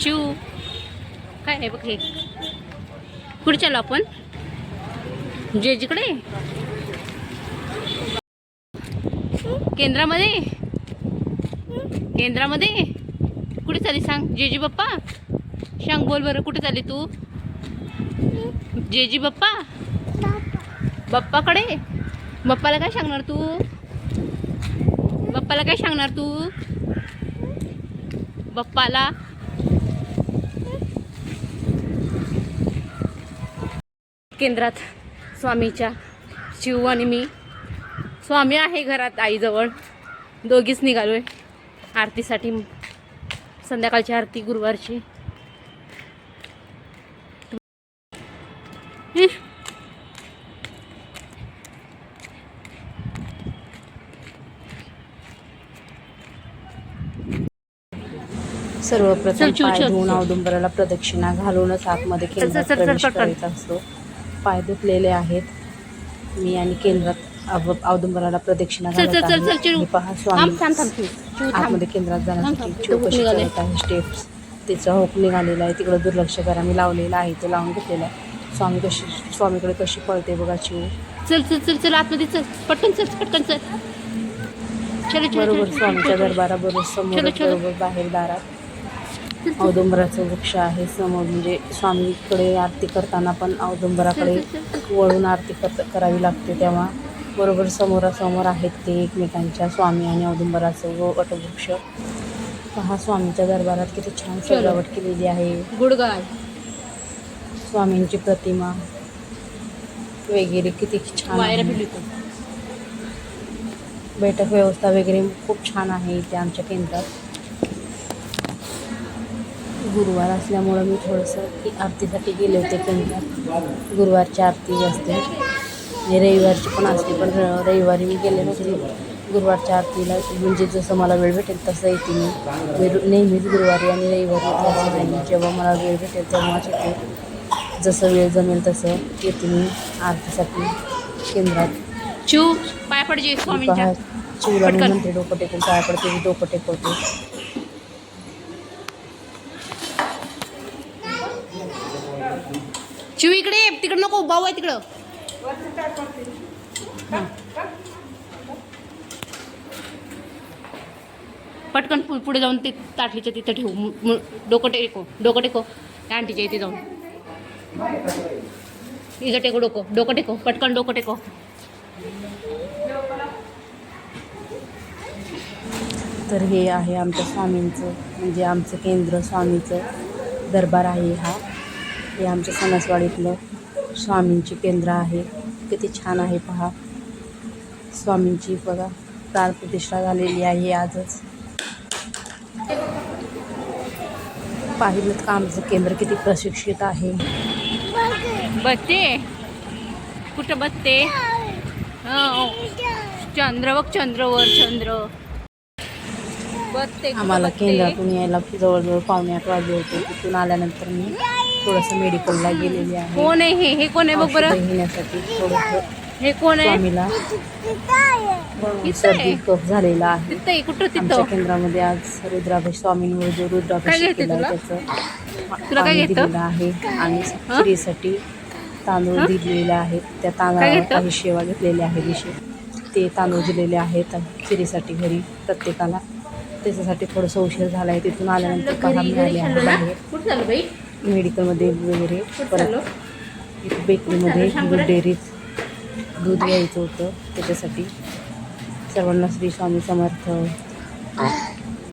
चिव काय आहे बघ हे? कुठे चालू आपण? जे जिकडे केंद्रामध्ये? केंद्रामध्ये? कुठे चालली सांग? जेजी बाप्पा सांग बोल बरं कुठे चालली तू? जेजी बाप्पा? बाप्पाकडे? बाप्पाला काय सांगणार तू? बाप्पाला काय सांगणार तू? बाप्पाला? केंद्रात स्वामीच्या शिव आणि मी. स्वामी आहे घरात आईजवळ. दोघीच निघालोय. आरतीसाठी. संध्याकाळची आरती गुरुवारची हं. सर्वप्रथम पाय धुवून. औदुंबराला प्रदक्षिणा घालूनच आतमध्ये केंद्रात प्रवेश. करायचा असतो. पाय धुतलेले आहेत. मी आणि केंद्रात औदुंबराला प्रदक्षिणा घालत पहा स्वामी. आतमध्ये केंद्रात जाण्यासाठी थांब. चिव तिथं कशी निघाले. करत आहे. स्टेप्स. तिचा होप निघालेला आहे. तिकडं दुर्लक्ष करा. मी लावलेला आहे. तो लावून घेतलेला आहे. स्वामी कशी स्वामीकडे कशी पळते बघा चिव चल चल चल चल आतमध्ये चल. पटकन चल पटकन चल. बरोबर स्वामीच्या दरबाराबरोबर समोर. बरोबर बाहेर दारात. औदुंबराचं वृक्ष आहे. समोर म्हणजे स्वामीकडे आरती करताना पण औदुंबराकडे वळून आरती कर करावी लागते तेव्हा. बरोबर समोरासमोर आहेत ते एकमेकांच्या स्वामी आणि औदुंबराचं व वटवृक्ष. पहा स्वामीच्या दरबारात किती छान. सजावट केलेली आहे. गुड गाय स्वामींची प्रतिमा वगैरे किती छान बैठक व्यवस्था वगैरे खूप छान आहे इथे आमच्या केंद्रात. गुरुवार असल्यामुळं मी थोडंसं आरतीसाठी गेले होते केंद्रात. गुरुवारची आरती असते. आणि रविवारची पण असते पण रविवारी मी गेले नव्हते गुरुवारच्या आरतीला म्हणजे जसं मला वेळ भेटेल तसं येते मी. नेहमीच गुरुवारी आणि रविवारी नाही जेव्हा मला वेळ भेटेल तेव्हाच येते जसं वेळ जमेल तसं येते मी आरतीसाठी केंद्रात. चिव पाय पडजे स्वामींच्या. पहा चिवला मी पटकन. म्हणते डोकं टेकून पाय पडते डोकं टेकवते. चिव इकडे ये, तिकडे नको भाऊ आहे तिकडं. पटकन पु- पुढे जाऊन ते ताटलीच्या तिथं डोकं टेको डोकं टेको. त्या आंटीच्या इथे जाऊन. इथं टेको डोकं डोकं टेको पटकन डोकं टेको. तर हे आहे आमच्या स्वामींचं म्हणजे आमचं केंद्र स्वामीचं दरबार आहे हा. हे आमच्या सणासवाडीतलं स्वामींची केंद्र आहे. किती छान आहे पहा. स्वामींची बघा प्राणप्रतिष्ठा झालेली आहे आजच. पाहिलं का आमचं केंद्र किती प्रशिक्षित आहे. बघते. कुठं बघते? हो. चंद्र बघ चंद्रवर चंद्र. आम्हाला? केंद्रातून यायला जवळजवळ पावणे आठ वाजले होते. तिथून आल्यानंतर मी थोडंसं मेडिकलला गेलेली आहे. कोण आहे हे? हे कोण आहे बघ बरं? घेण्यासाठी थोडंसं हे कोण आहे? सर्दी. कफ झालेला आहे. कुठं तिथं? केंद्रामध्ये आज रुद्राभिषेक स्वामींवर जो रुद्राभिषेक केला? त्याचं तुला काय आहे. आणि खिरीसाठी तांदूळ? दिलेले आहेत. त्या घेतं? काही शेवा घेतलेल्या आहेत. विषय ते तांदूळ दिलेले आहेत. खिरीसाठी घरी प्रत्येकाला त्याच्यासाठी थोडंसं उशीर झाला आहे तिथून आल्यानंतर पहा मिळाले आहे बाहेर. मेडिकलमध्ये वगैरे परत इथे बेकरीमध्ये दूध बरं. डेअरीत दूध घ्यायचं होतं त्याच्यासाठी. सर्वांना श्री स्वामी समर्थ.